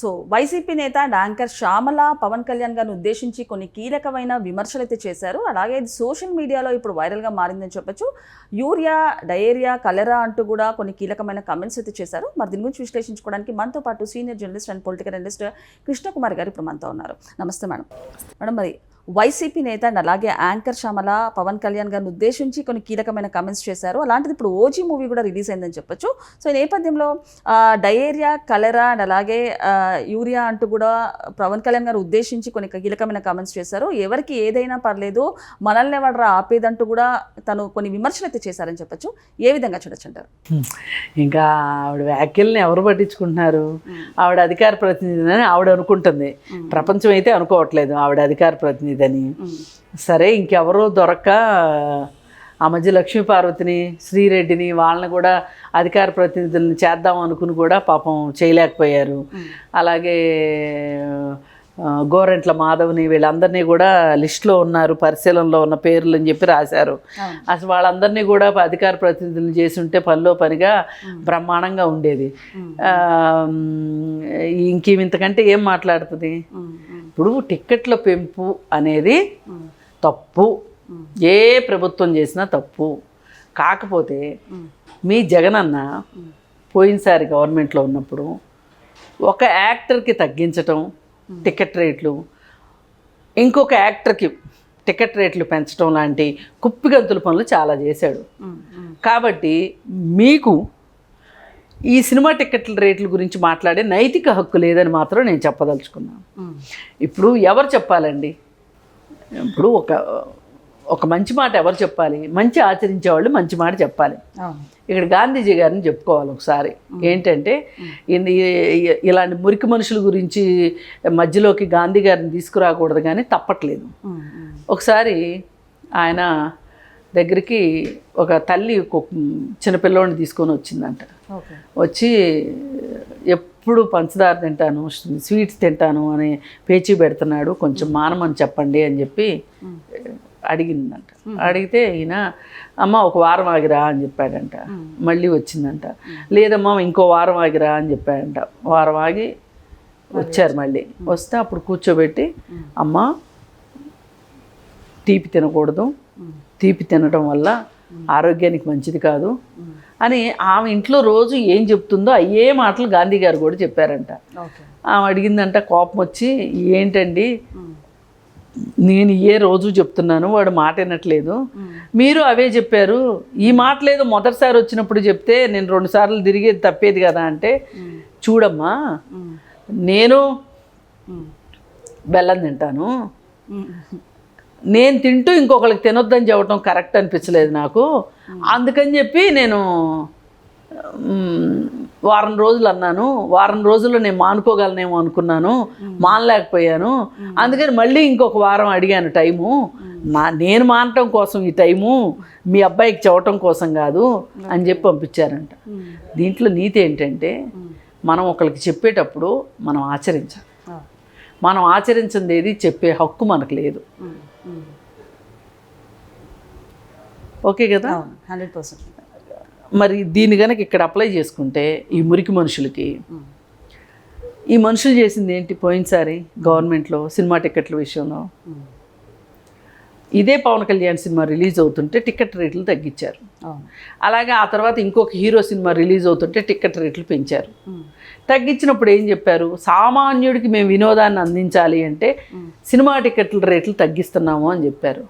So YCP నేత and anchor Shyamala Pawan Kalyan గారిని ఉద్దేశించి కొన్ని కీలకమైన విమర్శలు అయితే చేశారు. అలాగే ఇది సోషల్ మీడియాలో ఇప్పుడు వైరల్గా మారిందని చెప్పొచ్చు. యూరియా డయేరియా కలెరా అంటూ కూడా కొన్ని కీలకమైన కమెంట్స్ అయితే చేశారు. మరి దీని గురించి విశ్లేషించుకోవడానికి మనతో పాటు senior journalist and political analyst Krishnakumar garu ఇప్పుడు మనతో ఉన్నారు. నమస్తే మేడం. మేడం మరి వైసీపీ నేత అండ్ అలాగే యాంకర్ శ్యామల పవన్ కళ్యాణ్ గారిని ఉద్దేశించి కొన్ని కీలకమైన కమెంట్స్ చేశారు. అలాంటిది ఇప్పుడు ఓజీ మూవీ కూడా రిలీజ్ అయిందని చెప్పొచ్చు. సో ఈ నేపథ్యంలో డయేరియా కలెరా అండ్ అలాగే యూరియా అంటూ కూడా పవన్ కళ్యాణ్ గారు ఉద్దేశించి కొన్ని కీలకమైన కమెంట్స్ చేశారు. ఎవరికి ఏదైనా పర్లేదు మనల్ని ఎవడరా ఆపేదంటూ కూడా తను కొన్ని విమర్శలు అయితే చేశారని చెప్పొచ్చు. ఏ విధంగా చూడొచ్చు అంటారు ఇంకా ఆవిడ వ్యాఖ్యల్ని ఎవరు పట్టించుకుంటున్నారు? ఆవిడ అధికార ప్రతినిధి అని ఆవిడ అనుకుంటుంది. ప్రపంచం అయితే అనుకోవట్లేదు ఆవిడ అధికార ప్రతినిధి అని సరే ఇంకెవరో దొరక్క ఆ మధ్య లక్ష్మీ పార్వతిని శ్రీరెడ్డిని వాళ్ళని కూడా అధికార ప్రతినిధులను చేద్దాం అనుకుని కూడా పాపం చేయలేకపోయారు. అలాగే గోరెంట్ల మాధవ్ని వీళ్ళందరినీ కూడా లిస్టులో ఉన్నారు పరిశీలనలో ఉన్న పేర్లు అని చెప్పి రాశారు. అసలు వాళ్ళందరినీ కూడా అధికార ప్రతినిధులు చేసి ఉంటే పనిలో పనిగా బ్రహ్మాండంగా ఉండేది. ఆ, ఇంకేమి ఇంతకంటే ఏం మాట్లాడుతుంది? ఇప్పుడు టిక్కెట్ల పెంపు అనేది తప్పు. ఏ ప్రభుత్వం చేసినా తప్పు. కాకపోతే మీ జగనన్న పోయినసారి గవర్నమెంట్లో ఉన్నప్పుడు ఒక యాక్టర్కి తగ్గించటం టికెట్ రేట్లు ఇంకొక యాక్టర్కి టికెట్ రేట్లు పెంచడం లాంటి కుప్పిగంతుల పనులు చాలా చేశాడు. కాబట్టి మీకు ఈ సినిమా టికెట్ల రేట్ల గురించి మాట్లాడే నైతిక హక్కు లేదని మాత్రం నేను చెప్పదలుచుకున్నాను ఇప్పుడు ఎవరు చెప్పాలండి? ఇప్పుడు ఒక ఒక మంచి మాట ఎవరు చెప్పాలి? మంచి ఆచరించే వాళ్ళు మంచి మాట చెప్పాలి. ఇక్కడ గాంధీజీ గారిని చెప్పుకోవాలి ఒకసారి. ఏంటంటే ఇలాంటి మురికి మనుషుల గురించి మధ్యలోకి గాంధీ గారిని తీసుకురాకూడదు కానీ తప్పట్లేదు. ఒకసారి ఆయన దగ్గరికి ఒక తల్లి ఒక చిన్నపిల్లోడిని తీసుకొని వచ్చిందంట. వచ్చి ఎప్పుడు పంచదార తింటాను స్వీట్స్ తింటాను అని పేచీ పెడుతున్నాడు కొంచెం మానమని చెప్పండి అని చెప్పి అడిగిందంట. అడిగితే ఈయన అమ్మ ఒక వారం ఆగిరా అని చెప్పాడంట. మళ్ళీ వచ్చిందంట. లేదమ్మా ఇంకో వారం ఆగిరా అని చెప్పాడంట. వారం ఆగి వచ్చారు మళ్ళీ. వస్తే అప్పుడు కూర్చోబెట్టి అమ్మ తీపి తినకూడదు. తీపి తినడం వల్ల ఆరోగ్యానికి మంచిది కాదు. అని ఆమె ఇంట్లో రోజు ఏం చెప్తుందో అయ్యే మాటలు గాంధీ గారు కూడా చెప్పారంట. ఆమె అడిగిందంట కోపం వచ్చి ఏంటండి? నేను ఏ రోజు చెప్తున్నాను వాడు మాట వినట్లేదు. మీరు అవే చెప్పారు. ఈ మాటలేదో మొదటిసారి వచ్చినప్పుడు చెప్తే నేను రెండు సార్లు తిరిగేది తప్పేది కదా అంటే చూడమ్మా నేను బెల్లం తింటాను. నేను తింటూ ఇంకొకరికి తినొద్దని చెప్పడం కరెక్ట్ అనిపించలేదు నాకు. అందుకని చెప్పి నేను వారం రోజులు అన్నాను. వారం రోజుల్లో నేను మానుకోగలనేమో అనుకున్నాను. మానలేకపోయాను. అందుకని మళ్ళీ ఇంకొక వారం అడిగాను టైము. నా నేను మానటం కోసం ఈ టైము మీ అబ్బాయికి చెప్పటం కోసం కాదు అని చెప్పి పంపించారంట. దీంట్లో నీతి ఏంటంటే మనం ఒకరికి చెప్పేటప్పుడు మనం ఆచరించాలి. మనం ఆచరించింది ఏది చెప్పే హక్కు మనకు లేదు. ఓకే కదా? అవును హండ్రెడ్ పర్సెంట్ మరి దీన్ని కనుక ఇక్కడ అప్లై చేసుకుంటే ఈ మురికి మనుషులకి ఈ మనుషులు చేసింది ఏంటి? పోయినసారి గవర్నమెంట్లో సినిమా టికెట్ల విషయంలో? ఇదే పవన్ కళ్యాణ్ సినిమా రిలీజ్ అవుతుంటే టికెట్ రేట్లు తగ్గించారు. అలాగే ఆ తర్వాత ఇంకొక హీరో సినిమా రిలీజ్ అవుతుంటే టికెట్ రేట్లు పెంచారు. తగ్గించినప్పుడు ఏం చెప్పారు? సామాన్యుడికి మేము వినోదాన్ని అందించాలి అంటే సినిమా టికెట్ల రేట్లు తగ్గిస్తున్నాము అని చెప్పారు.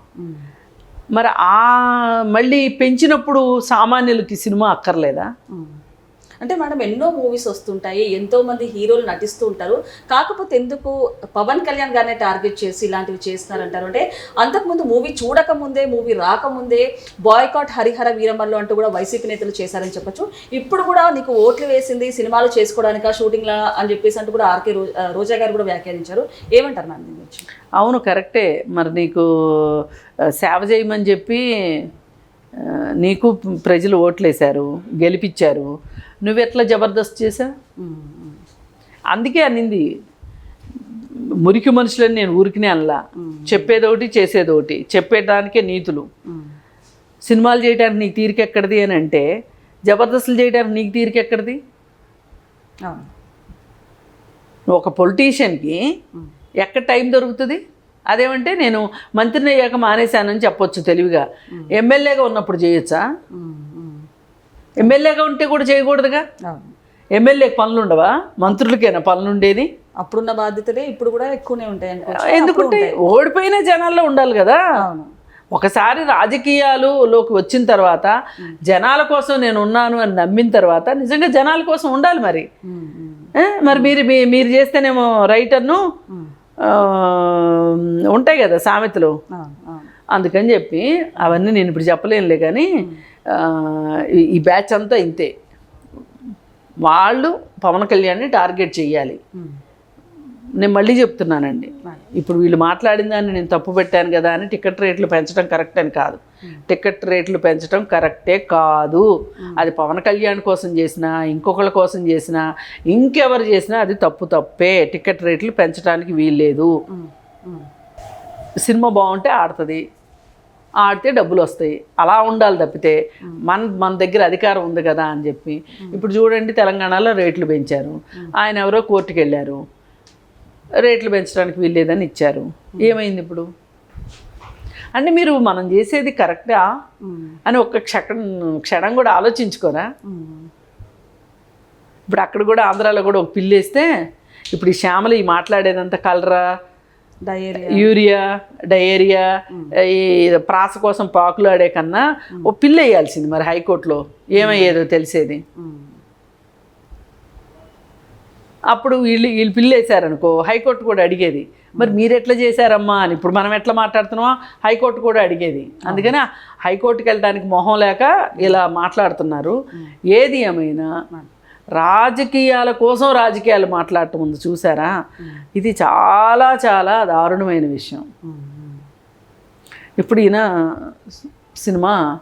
మరి ఆ మళ్ళీ పెంచినప్పుడు సామాన్యులకి సినిమా అక్కర్లేదా? అంటే మేడం ఎన్నో మూవీస్ వస్తుంటాయి ఎంతోమంది హీరోలు నటిస్తూ ఉంటారు. కాకపోతే ఎందుకు పవన్ కళ్యాణ్ గారిని టార్గెట్ చేసి ఇలాంటివి చేస్తున్నారంటారు? అంటే అంతకుముందు మూవీ చూడకముందే మూవీ రాకముందే బాయ్కాట్ హరిహర వీరమల్లు అంటూ కూడా వైసీపీ నేతలు చేశారని చెప్పొచ్చు. ఇప్పుడు కూడా నీకు ఓట్లు వేసింది సినిమాలు చేసుకోవడానిక షూటింగ్లా అని చెప్పేసి అంటూ కూడా ఆర్కే రోజా గారు కూడా వ్యాఖ్యానించారు. ఏమంటారు మ్యామ్ దీని గురించి? అవును కరెక్టే. మరి నీకు సేవ చేయమని చెప్పి నీకు ప్రజలు ఓట్లేశారు గెలిపించారు నువ్వెట్లా జబర్దస్త్ చేసా అందుకే అనింది మురికి మనుషులని నేను ఊరికినే అనలా. చెప్పేదోటి చేసేదోటి చెప్పేదానికే నీతులు. సినిమాలు చేయడానికి నీకు తీరిక ఎక్కడిది అని అంటే జబర్దస్తులు చేయడానికి నీకు తీరిక ఎక్కడిది అవును. నువ్వు ఒక పొలిటీషియన్కి ఎక్కడ టైం దొరుకుతుంది? అదేమంటే నేను మంత్రిని అయ్యాక మానేశానని చెప్పొచ్చు తెలివిగా. ఎమ్మెల్యేగా ఉన్నప్పుడు చేయొచ్చా? ఎమ్మెల్యేగా ఉంటే కూడా చేయకూడదుగా? అవును. ఎమ్మెల్యేకి పనులు ఉండవా మంత్రులకేనా పనులు ఉండేది అప్పుడున్న బాధ్యతలే ఇప్పుడు కూడా ఎక్కువనే ఉంటాయి ఎందుకంటే ఓడిపోయిన జనాల్లో ఉండాలి కదా. ఒకసారి రాజకీయాలులోకి వచ్చిన తర్వాత జనాల కోసం నేను ఉన్నాను అని నమ్మిన తర్వాత నిజంగా జనాల కోసం ఉండాలి మరి? మరి మీరు మీ- మీరు చేస్తేనేమో రైటర్ను ఉంటాయి కదా సామెతలు. అందుకని చెప్పి అవన్నీ నేను ఇప్పుడు చెప్పలేనులే కానీ ఈ- బ్యాచ్ అంతా ఇంతే. వాళ్ళు పవన్ కళ్యాణ్ని టార్గెట్ చేయాలి నేను మళ్ళీ చెప్తున్నానండి. ఇప్పుడు వీళ్ళు మాట్లాడిన దాన్ని నేను తప్పు పెట్టాను కదా అని టికెట్ రేట్లు పెంచడం కరెక్ట్ అని కాదు. టికెట్ రేట్లు పెంచడం కరెక్టే కాదు. అది పవన్ కళ్యాణ్ కోసం చేసినా ఇంకొకళ్ళ కోసం చేసినా ఇంకెవరు చేసినా అది తప్పు తప్పే. టికెట్ రేట్లు పెంచడానికి వీల్లేదు. సినిమా బాగుంటే ఆడుతుంది. ఆడితే డబ్బులు వస్తాయి. అలా ఉండాలి తప్పితే మన మన దగ్గర అధికారం ఉంది కదా అని చెప్పి. ఇప్పుడు చూడండి తెలంగాణలో రేట్లు పెంచారు. ఆయన ఎవరో కోర్టుకు వెళ్ళారు రేట్లు పెంచడానికి వీల్లేదని ఇచ్చారు. ఏమైంది ఇప్పుడు? అంటే మీరు మనం చేసేది కరెక్టా? అని ఒక్క క్షణం క్షణం కూడా ఆలోచించుకోరా. ఇప్పుడు అక్కడ కూడా ఆంధ్రాలో కూడా ఒక పిల్లేస్తే ఇప్పుడు ఈ శ్యామలు ఈ మాట్లాడేదంతా కలరా? డయేరియా. యూరియా డయేరియా ఈ ప్రాస కోసం పాకులు ఆడే కన్నా ఓ పిల్ల వేయాల్సింది మరి హైకోర్టులో. ఏమయ్యేదో తెలిసేది. అప్పుడు వీళ్ళు వీళ్ళు పిల్ల వేసారనుకో హైకోర్టు కూడా అడిగేది మరి మీరు ఎట్లా చేశారమ్మా? అని. ఇప్పుడు మనం ఎట్లా మాట్లాడుతున్నామో హైకోర్టు కూడా అడిగేది. అందుకని హైకోర్టుకి వెళ్ళడానికి మొహం లేక ఇలా మాట్లాడుతున్నారు. ఏది ఏమైనా రాజకీయాల కోసం రాజకీయాలు మాట్లాడటం ఉంది చూసారా? ఇది చాలా చాలా దారుణమైన విషయం. ఇప్పుడు ఈయన సినిమా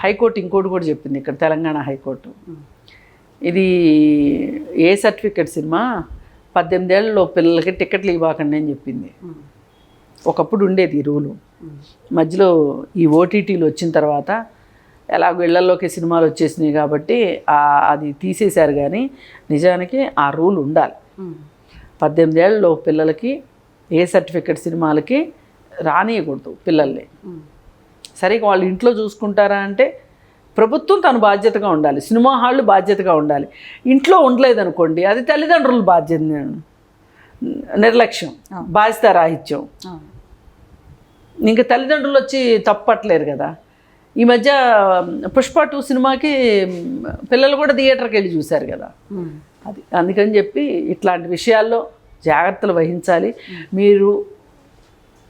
హైకోర్టు ఇంకోటి కూడా చెప్పింది ఇక్కడ తెలంగాణ హైకోర్టు. ఇది ఏ సర్టిఫికెట్ సినిమా? పద్దెనిమిదేళ్ళలో పిల్లలకి టికెట్లు ఇవ్వకండి అని చెప్పింది. ఒకప్పుడు ఉండేది ఈ రూలు. మధ్యలో ఈ ఓటీటీలు వచ్చిన తర్వాత ఎలాగో ఇళ్ళలోకి సినిమాలు వచ్చేసినాయి కాబట్టి అది తీసేశారు కానీ నిజానికి ఆ రూల్ ఉండాలి. పద్దెనిమిదేళ్ళలో పిల్లలకి ఏ సర్టిఫికెట్ సినిమాలకి రానియకూడదు పిల్లల్ని. ఉమ్. సరే ఇక వాళ్ళు ఇంట్లో చూసుకుంటారా అంటే ప్రభుత్వం తను బాధ్యతగా ఉండాలి. సినిమా హాళ్ళు బాధ్యతగా ఉండాలి. ఇంట్లో ఉండలేదనుకోండి అది తల్లిదండ్రుల బాధ్యత నిర్లక్ష్యం బాధ్యత రాహిత్యం. ఇంకా తల్లిదండ్రులు వచ్చి తప్పట్లేరు కదా. ఈ మధ్య పుష్ప టూ సినిమాకి పిల్లలు కూడా థియేటర్కి వెళ్ళి చూశారు కదా. అది అందుకని చెప్పి ఇట్లాంటి విషయాల్లో జాగ్రత్తలు వహించాలి. మీరు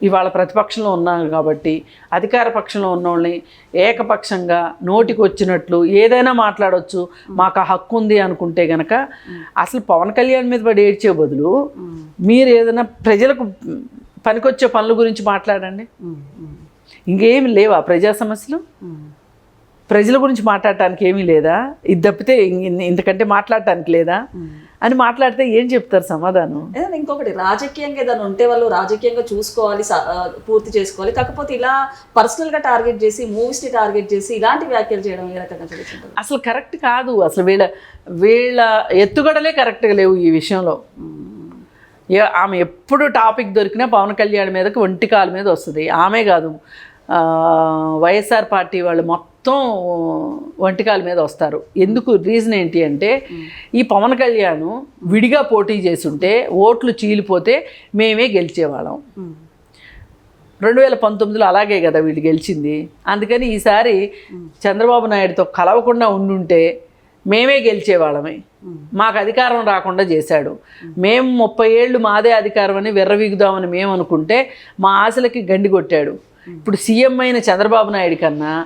ఇవాళ ప్రతిపక్షంలో ఉన్నారు కాబట్టి అధికార పక్షంలో ఉన్న వాళ్ళని ఏకపక్షంగా నోటికి వచ్చినట్లు ఏదైనా మాట్లాడవచ్చు మాకు ఆ హక్కు ఉంది అనుకుంటే గనక అసలు పవన్ కళ్యాణ్ మీద పడి ఏడ్చే బదులు మీరు ఏదైనా ప్రజలకు పనికొచ్చే పనుల గురించి మాట్లాడండి. ఇంకేమి లేవా ప్రజా సమస్యలు. ప్రజల గురించి మాట్లాడటానికి ఏమీ లేదా? ఇది తప్పితే ఇంతకంటే మాట్లాడటానికి లేదా? అని మాట్లాడితే ఏం చెప్తారు సమాధానం? ఏదైనా ఇంకొకటి రాజకీయంగా ఏదైనా ఉంటే వాళ్ళు రాజకీయంగా చూసుకోవాలి పూర్తి చేసుకోవాలి. కాకపోతే ఇలా పర్సనల్గా టార్గెట్ చేసి మూవీస్ని టార్గెట్ చేసి ఇలాంటి వ్యాఖ్యలు చేయడం ఏ రకంగా జరుగుతుంది అసలు కరెక్ట్ కాదు. అసలు వీళ్ళ వీళ్ళ ఎత్తుగడలే కరెక్ట్గా లేవు ఈ విషయంలో. ఆమె ఎప్పుడు టాపిక్ దొరికినా పవన్ కళ్యాణ్ మీదకి ఒంటి కాలు మీద వస్తుంది. ఆమె కాదు. వైఎస్ఆర్ పార్టీ వాళ్ళు మొత్తం ఒంటికాల మీద వస్తారు. ఎందుకు? రీజన్ ఏంటి అంటే ఈ పవన్ కళ్యాణ్ విడిగా పోటీ చేసుంటే ఓట్లు చీలిపోతే మేమే గెలిచేవాళ్ళం. రెండు వేల పంతొమ్మిదిలో అలాగే కదా వీళ్ళు గెలిచింది. అందుకని ఈసారి చంద్రబాబు నాయుడుతో కలవకుండా ఉండుంటే మేమే గెలిచేవాళ్ళమే. మాకు అధికారం రాకుండా చేశాడు. మేము. ముప్పై ఏళ్ళు మాదే అధికారం అని విర్రవీగుదామని మేము అనుకుంటే మా ఆశలకి గండి కొట్టాడు. ఇప్పుడు సీఎం అయిన చంద్రబాబు నాయుడు కన్నా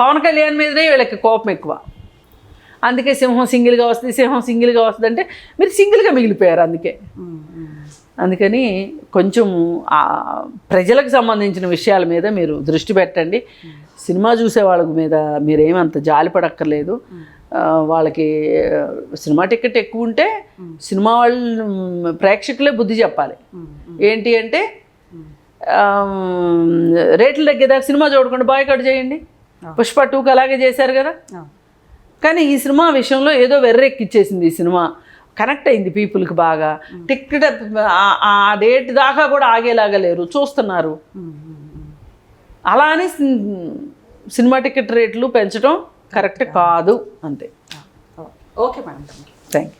పవన్ కళ్యాణ్ మీదనే వీళ్ళకి కోపం ఎక్కువ. అందుకే సింహం సింగిల్గా వస్తుంది సింహం సింగిల్గా వస్తుంది అంటే మీరు సింగిల్గా మిగిలిపోయారు అందుకే. అందుకని కొంచెం ప్రజలకు సంబంధించిన విషయాల మీద మీరు దృష్టి పెట్టండి. సినిమా చూసే వాళ్ళ మీద మీరేమంత జాలి పడక్కర్లేదు. వాళ్ళకి సినిమా టికెట్ ఎక్కువ ఉంటే సినిమా వాళ్ళు ప్రేక్షకులే బుద్ధి చెప్పాలి. ఏంటి అంటే రేట్లు తగ్గేదాకా సినిమా చూడకుండా బాయ్కట్ చేయండి. పుష్ప టూకి అలాగే చేశారు కదా? కానీ ఈ సినిమా విషయంలో ఏదో వెర్రెక్కిచ్చేసింది ఈ సినిమా. కనెక్ట్ అయింది పీపుల్కి బాగా. టికెట్ ఆ- డేట్ దాకా కూడా ఆగేలాగా లేరు. చూస్తున్నారు. అలా అని సిన్- సినిమా టికెట్ రేట్లు పెంచడం కరెక్ట్ కాదు అంతే. Okay madam. Thank you